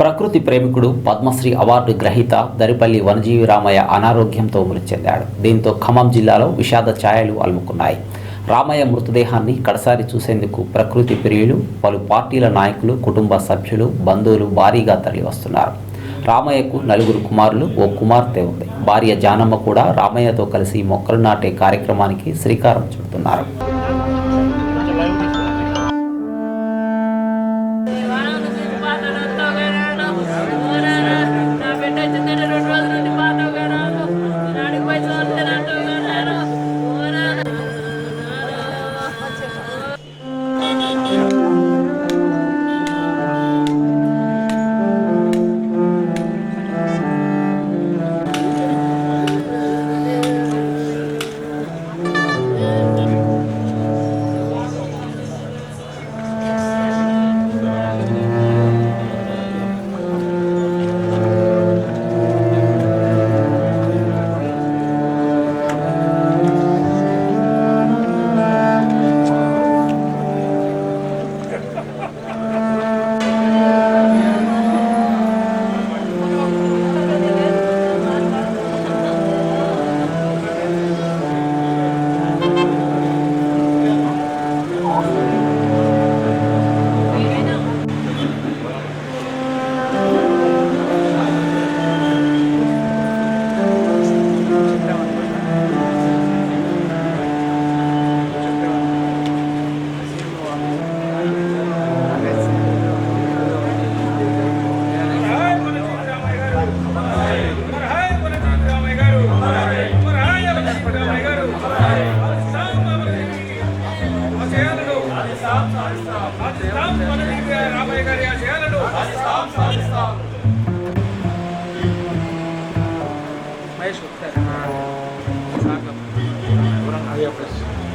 ప్రకృతి ప్రేమికుడు పద్మశ్రీ అవార్డు గ్రహీత దరిపల్లి వనజీవి రామయ్య అనారోగ్యంతో మృతి చెందాడు. దీంతో ఖమ్మం జిల్లాలో విషాద ఛాయలు అలుముకున్నాయి. రామయ్య మృతదేహాన్ని కడసారి చూసేందుకు ప్రకృతి ప్రియులు పలు పార్టీల నాయకులు కుటుంబ సభ్యులు బంధువులు భారీగా తరలివస్తున్నారు. రామయ్యకు నలుగురు కుమారులు ఓ కుమార్తె ఉంది. భార్య జానమ్మ కూడా రామయ్యతో కలిసి మొక్కలు నాటే కార్యక్రమానికి శ్రీకారం చుడుతున్నారు. Kurang.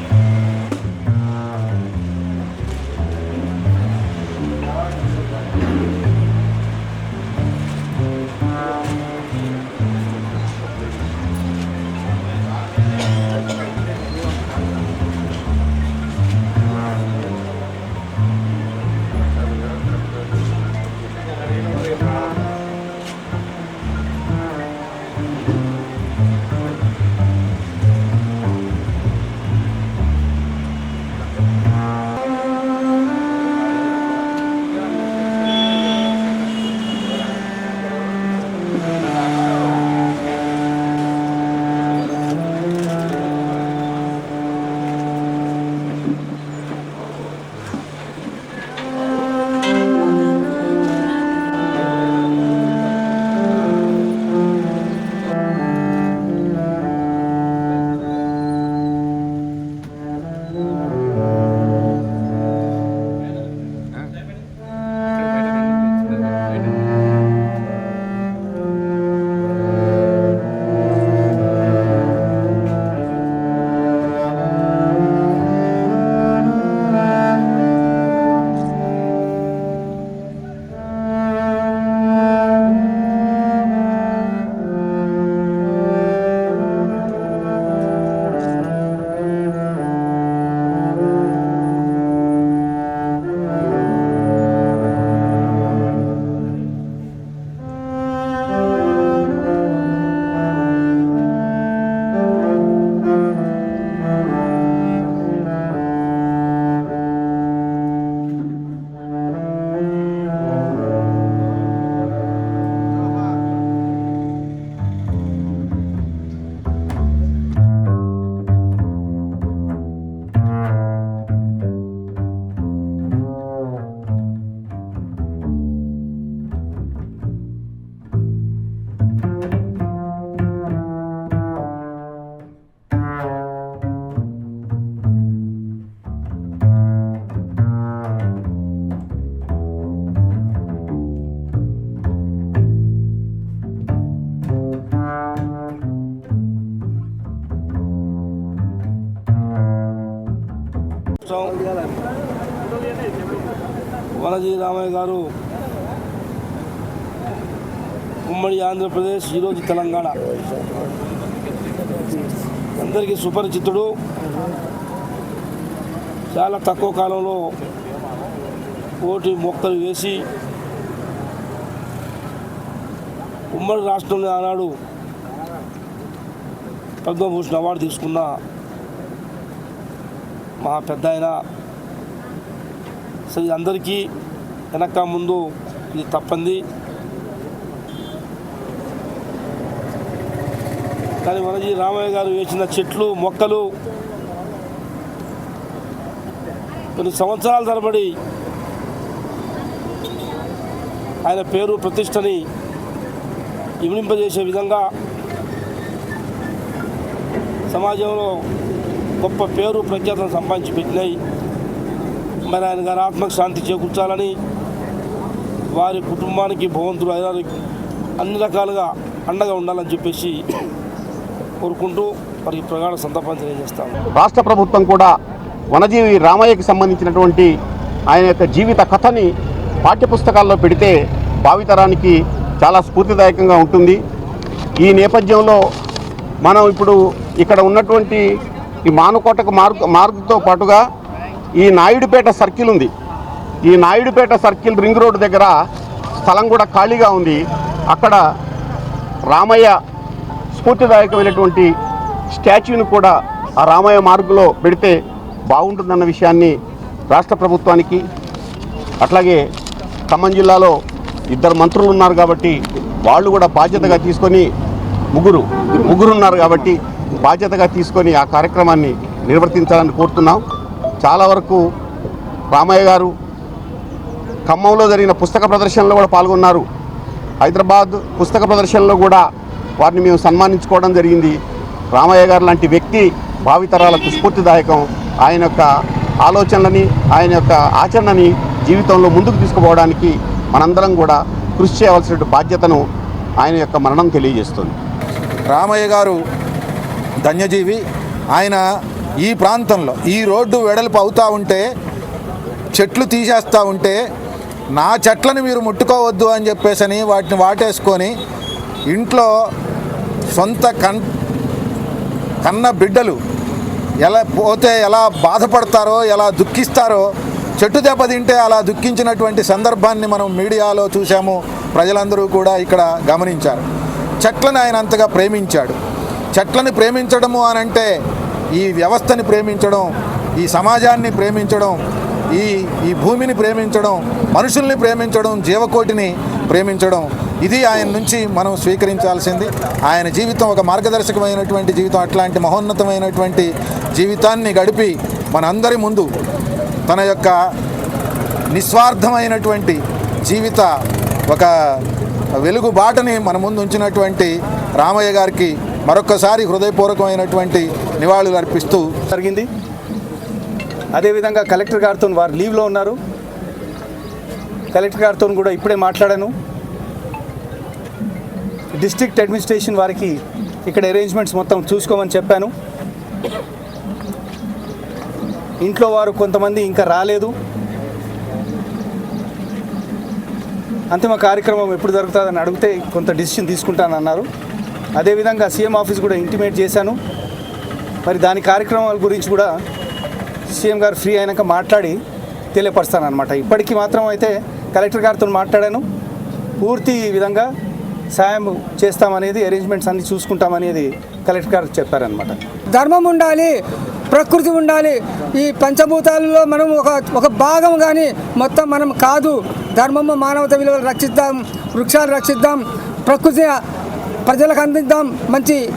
బాలాజీ రామయ్య గారు. ఉమ్మడి ఆంధ్రప్రదేశ్ ఈరోజు తెలంగాణ. అందరికీ సుపరిచితుడు. చాలా తక్కువ కాలంలో కోటి మొక్కలు వేసి ఉమ్మడి రాష్ట్రంలో ఆనాడు పద్మభూషణ్ అవార్డు తీసుకున్న మా పెద్ద ఆయన సో ఇది అందరికీ వెనక ముందు ఇది తప్పంది. కానీ వనజీ రామయ్య గారు వేసిన చెట్లు మొక్కలు కొన్ని సంవత్సరాల తరబడి ఆయన పేరు ప్రతిష్టని ఇమిడింపజేసే విధంగా సమాజంలో గొప్ప పేరు ప్రఖ్యాతను సంపాదించి పెట్టినాయి మరి ఆయన గారి ఆత్మకు శాంతి చేకూర్చాలని వారి కుటుంబానికి భగవంతుడు ఐదారు అన్ని రకాలుగా అండగా ఉండాలని చెప్పేసి కోరుకుంటూ వారికి ప్రగాఢ సంతాపం తెలియజేస్తాను రాష్ట్ర ప్రభుత్వం కూడా వనజీవి రామయ్యకి సంబంధించినటువంటి ఆయన యొక్క జీవిత కథని పాఠ్యపుస్తకాల్లో పెడితే భావితరానికి చాలా స్ఫూర్తిదాయకంగా ఉంటుంది. ఈ నేపథ్యంలో మనం ఇప్పుడు ఇక్కడ ఉన్నటువంటి ఈ మానుకోటకు మార్గు మార్గుతో పాటుగా ఈ నాయుడుపేట సర్కిల్ ఉంది. ఈ నాయుడుపేట సర్కిల్ రింగ్ రోడ్డు దగ్గర స్థలం కూడా ఖాళీగా ఉంది. అక్కడ రామయ్య స్ఫూర్తిదాయకమైనటువంటి స్టాచ్యూని కూడా ఆ రామయ్య మార్గులో పెడితే బాగుంటుందన్న విషయాన్ని రాష్ట్ర ప్రభుత్వానికి అట్లాగే ఖమ్మం జిల్లాలో ఇద్దరు మంత్రులు ఉన్నారు కాబట్టి వాళ్ళు కూడా బాధ్యతగా తీసుకొని ముగ్గురు ముగ్గురు ఉన్నారు కాబట్టి బాధ్యతగా తీసుకొని ఆ కార్యక్రమాన్ని నిర్వర్తించాలని కోరుతున్నాం. చాలా వరకు రామయ్య గారు ఖమ్మంలో జరిగిన పుస్తక ప్రదర్శనలో కూడా పాల్గొన్నారు. హైదరాబాద్ పుస్తక ప్రదర్శనలో కూడా వారిని మేము సన్మానించుకోవడం జరిగింది. రామయ్య గారు లాంటి వ్యక్తి భావితరాలకు స్ఫూర్తిదాయకం. ఆయన యొక్క ఆలోచనలని ఆయన యొక్క ఆచరణని జీవితంలో ముందుకు తీసుకుపోవడానికి మనందరం కూడా కృషి చేయవలసిన బాధ్యతను ఆయన యొక్క మరణం తెలియజేస్తుంది. రామయ్య గారు ధన్యజీవి. ఆయన ఈ ప్రాంతంలో ఈ రోడ్డు వెడల్పు అవుతూ ఉంటే చెట్లు తీసేస్తూ ఉంటే నా చెట్లను మీరు ముట్టుకోవద్దు అని చెప్పేసని వాటిని వాటేసుకొని ఇంట్లో సొంత కన్ కన్న బిడ్డలు ఎలా పోతే ఎలా బాధపడతారో ఎలా దుఃఖిస్తారో చెట్టు దెబ్బతింటే అలా దుఃఖించినటువంటి సందర్భాన్ని మనం మీడియాలో చూసాము ప్రజలందరూ కూడా ఇక్కడ గమనించారు. చెట్లను ఆయన అంతగా ప్రేమించాడు. చెట్లను ప్రేమించడము అని అంటే ఈ వ్యవస్థని ప్రేమించడం ఈ సమాజాన్ని ప్రేమించడం ఈ ఈ భూమిని ప్రేమించడం మనుషుల్ని ప్రేమించడం జీవకోటిని ప్రేమించడం ఇది ఆయన నుంచి మనం స్వీకరించాల్సింది. ఆయన జీవితం ఒక మార్గదర్శకమైనటువంటి జీవితం అట్లాంటి మహోన్నతమైనటువంటి జీవితాన్ని గడిపి మనందరి ముందు తన యొక్క నిస్వార్థమైనటువంటి జీవిత ఒక వెలుగు బాటని మన ముందు ఉంచినటువంటి రామయ్య గారికి మరొకసారి హృదయపూర్వకమైనటువంటి నివాళులు అర్పిస్తూ జరిగింది. అదేవిధంగా కలెక్టర్ గారితో వారు లీవ్లో ఉన్నారు. కలెక్టర్ గారితో కూడా ఇప్పుడే మాట్లాడాను. డిస్ట్రిక్ట్ అడ్మినిస్ట్రేషన్ వారికి ఇక్కడ అరేంజ్మెంట్స్ మొత్తం చూసుకోమని చెప్పాను. ఇంట్లో వారు కొంతమంది ఇంకా రాలేదు. అంతిమ కార్యక్రమం ఎప్పుడు జరుగుతుందని అడిగితే కొంత డిసిషన్ తీసుకుంటానన్నారు. అదేవిధంగా సీఎం ఆఫీస్ కూడా ఇంటిమేట్ చేశాను. మరి దాని కార్యక్రమాల గురించి కూడా సీఎం గారు ఫ్రీ అయినాక మాట్లాడి తెలియపరుస్తానమాట ఇప్పటికీ మాత్రం అయితే కలెక్టర్ గారితో మాట్లాడాను. పూర్తి విధంగా సాయం చేస్తామనేది అరేంజ్మెంట్స్ అన్ని చూసుకుంటామనేది కలెక్టర్ గారు చెప్పారనమాట ధర్మం ఉండాలి ప్రకృతి ఉండాలి. ఈ పంచభూతాలలో మనం ఒక ఒక భాగం కానీ మొత్తం మనం కాదు. ధర్మము మానవత విలువలు రక్షిద్దాం వృక్షాలు రక్షిద్దాం ప్రకృతి ప్రజలకు అందిద్దాం మంచి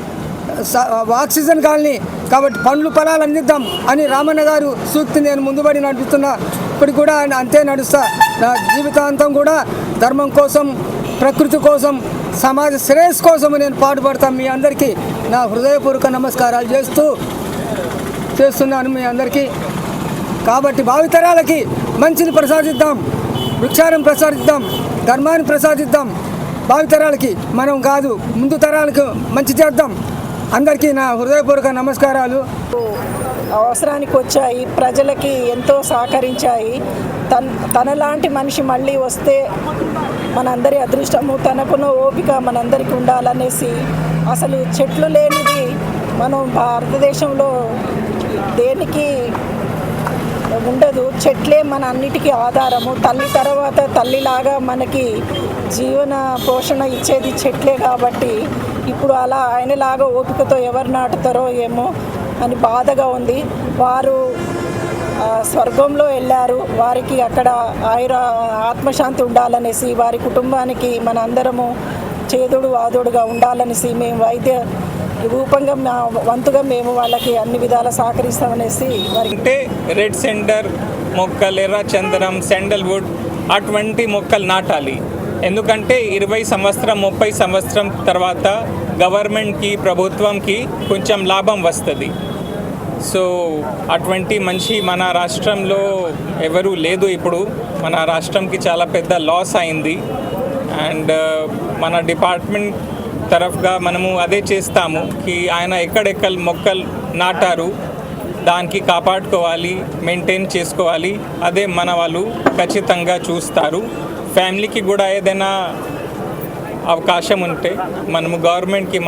స- ఆక్సిజన్ కాలనీ కాబట్టి పండ్లు ఫలాలు అందిద్దాం అని రామన్న గారు సూక్తి నేను ముందుబడి నడుపుతున్నా ఇప్పటికి కూడా ఆయన అంతే నడుస్తా. నా జీవితాంతం కూడా ధర్మం కోసం ప్రకృతి కోసం సమాజ శ్రేయస్ కోసం నేను పాటుపడతాను మీ అందరికీ నా హృదయపూర్వక నమస్కారాలు చేస్తూ చేస్తున్నాను మీ అందరికీ. కాబట్టి భావితరాలకి మంచిని ప్రసాదిద్దాం వృక్షారం ప్రసాదిద్దాం ధర్మాన్ని ప్రసాదిద్దాం. భావితరాలకి మనం కాదు ముందు తరాలకు మంచి చేద్దాం. అందరికీ నా హృదయపూర్వక నమస్కారాలు. అవసరానికి వచ్చాయి ప్రజలకి ఎంతో సహకరించాయి. తన తనలాంటి మనిషి మళ్ళీ వస్తే మనందరి అదృష్టము తనకున్న ఓపిక మనందరికీ ఉండాలనేసి అసలు చెట్లు లేనిది మనం భారతదేశంలో దేనికి ఉండదు. చెట్లే మన అన్నిటికీ ఆధారము. తల్లి తర్వాత తల్లిలాగా మనకి జీవన పోషణ ఇచ్చేది చెట్లే కాబట్టి ఇప్పుడు అలా ఆయనలాగా ఓపికతో ఎవరు నాటుతారో ఏమో అని బాధగా ఉంది. వారు స్వర్గంలో వెళ్ళారు. వారికి అక్కడ ఆయుర ఆత్మశాంతి ఉండాలనేసి వారి కుటుంబానికి మన అందరము చేదుడు వాదుడుగా ఉండాలనేసి మేము వైద్య రూపంగా మా వంతుగా మేము వాళ్ళకి అన్ని విధాల సహకరిస్తామనేసి అంటే రెడ్ సెంటర్ మొక్కలు ఎర్ర చందనం శాండల్వుడ్ అటువంటి మొక్కలు నాటాలి. ఎందుకంటే ఇరవై సంవత్సరం ముప్పై సంవత్సరం తర్వాత గవర్నమెంట్కి ప్రభుత్వంకి కొంచెం లాభం వస్తుంది. సో అటువంటి మంచి మన రాష్ట్రంలో ఎవరూ లేదు ఇప్పుడు. మన రాష్ట్రంకి చాలా పెద్ద లాస్ అయింది. అండ్ మన డిపార్ట్మెంట్ తరఫుగా మనము అదే చేస్తాము కి ఆయన ఎక్కడెక్కడ మొక్కలు నాటారు దానికి కాపాడుకోవాలి మెయింటైన్ చేసుకోవాలి అదే మన వాళ్ళు ఖచ్చితంగా చూస్తారు. ఫ్యామిలీకి కూడా ఏదైనా అవకాశం ఉంటే మనము గవర్నమెంట్కి